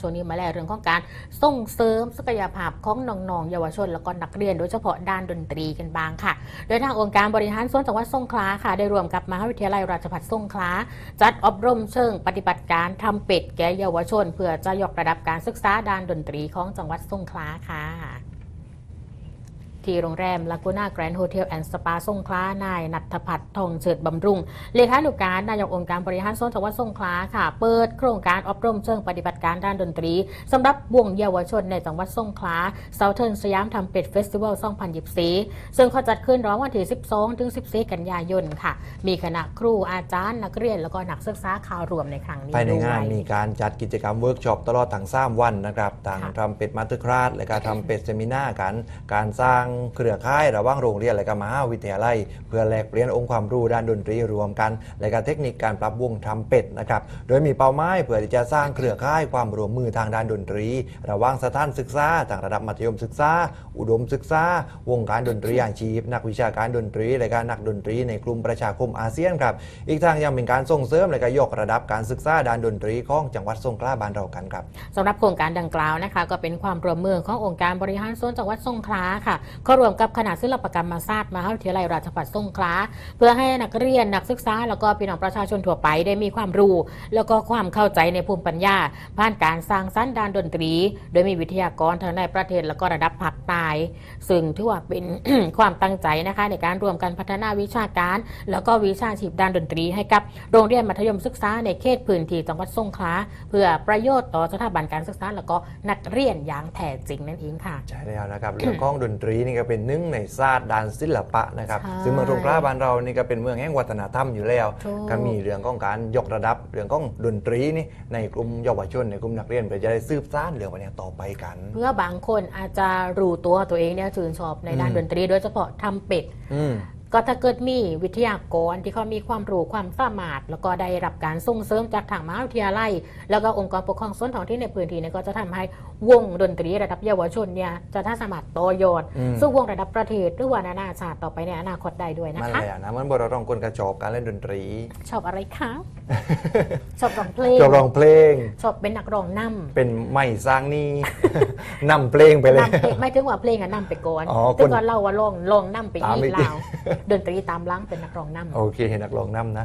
ช่วงนี้มาแล้วเรื่องของการส่งเสริมศักยภาพของน้องๆเยาวชน แล้วก็นักเรียนโดยเฉพาะด้านดนตรีกันบ้างค่ะ โดยทางองค์การบริหารส่วนจังหวัดสงขลาค่ะ ได้รวมกับมหาวิทยาลัยราชภัฏสงขลาจัดอบรมเชิงปฏิบัติการทำเป็ดแก่เยาวชน เพื่อจะยกระดับการศึกษาด้านดนตรีของจังหวัดสงขลาค่ะ ที่โรงแรมลากูน่าแกรนด์โฮเทลแอนด์สปาสงขลานายนัทพัฒน์ทองเฉิดบำรุง เลขานุการนายกองค์การบริหารส่วนจังหวัดสงขลาค่ะ เปิดโครงการอบรมเชิงปฏิบัติการด้านดนตรีสำหรับวงเยาวชนในจังหวัดสงขลาเซาเทิร์นสยามทำเป็ดเฟสติวัล 2024 ซึ่งเขาจัดขึ้นระหว่างวันที่ 12 ถึง 14 กันยายนค่ะ มีคณะครูอาจารย์นักเรียน แล้วก็นักศึกษาข่าวรวมในครั้งนี้ภายในด้วยงานมีการจัดกิจกรรมเวิร์กช็อปตลอดทั้ง3วันนะครับต่างค่ะทำเป็ดมาสเตอร์คลาสและก็ทำเป็ดเซมินากันการสร้างเครือข่ายระหว่างโรงเรียนและก็มหาวิทยาลัย เพื่อแลกเปลี่ยนองค์ความรู้ด้านดนตรีรวมกัน และก็เทคนิคการปรับวงทำเป็ดนะครับโดยมีเป้าหมายเพื่อที่จะสร้างเครือข่ายความร่วมมือทางด้านดนตรี ระหว่างสถานศึกษาต่างระดับมัธยมศึกษา อุดมศึกษา วงการดนตรีอาชีพ นักวิชาการดนตรี และก็นักดนตรีในกลุ่มประชาคมอาเซียนครับอีกทางยังเป็นการส่งเสริมและก็ยกระดับการศึกษาด้านดนตรีของจังหวัดสงขลาบ้านเรากันครับสำหรับโครงการดังกล่าวนะคะ ก็เป็นความร่วมมือขององค์การบริหารส่วนจังหวัดสงขลาค่ะข้ารวมกับคณะศิลปกรรมศาสตร์มหาวิทยาลัยราชภัฏสงขลาเพื่อให้นักเรียนนักศึกษา แล้วก็พี่น้องประชาชนทั่วไปได้มีความรู้ แล้วก็ความเข้าใจในภูมิปัญญา ผ่านการสร้างสรรค์ด้านดนตรี โดยมีวิทยากรทั้งในประเทศแล้วก็ระดับภาค ใต้ซึ่งถือว่าเป็นความตั้งใจนะคะในการรวมกันพัฒนาวิชาการ แล้วก็วิชาชีพด้านดนตรีให้กับโรงเรียนมัธยมศึกษาในเขตพื้นที่จังหวัดสงขลาเพื่อประโยชน์ต่อสถาบันการศึกษา แล้วก็นักเรียนอย่างแท้จริงนั่นเองค่ะใช่แล้วนะครับเรื่องของดนตรีนี่ก็เป็นหนึ่งในศาสตร์ด้านศิลปะนะครับใช่ซึ่งเมืองสงขลาบ้านเรานี่ก็เป็นเมืองแห่งวัฒนธรรมอยู่แล้วถูกก็มีเรื่องของการยกระดับเรื่องของดนตรีนี่ในกลุ่มเยาวชนในกลุ่มนักเรียนเพื่อจะได้สืบสานเรื่องวันนี้ต่อไปกัน เพื่อบางคนอาจจะรู้ตัวตัวเองเนี่ยชื่นชอบในด้านอืมดนตรีโดยเฉพาะทำเป็ดอืม ก็ถ้าเกิดมีวิทยากรที่เขามีความรู้ความสามารถ แล้วก็ได้รับการส่งเสริมจากทางมหาวิทยาลัย แล้วก็องค์กรปกครองส่วนท้องที่ในพื้นที่เนี่ยก็จะทำให้วงดนตรีระดับเยาวชนเนี่ยจะถ้าสามารถต่อยอดอืมสู่วงระดับประเทศหรือว่านานาชาติต่อไปในอนาคตได้ด้วยนะมันคะแหละนะมันบอกเราต้องคนกระจอบการเล่นดนตรี ชอบอะไรคะชอบร้องเพลงชอบร้องเพลง ชอบเป็นนักร้องนำเป็นไม่สร้างหนี่นำเพลงไปเลยนำเพลงไม่ถึงว่าเพลงอะนำไปก่อนอ๋อถึงคนว่าเราว่าร้องร้องนำไปตามอีไปกอีกลาวดนตรีตามล้างเป็นนักร้องนำโอเคนักร้องนำนะ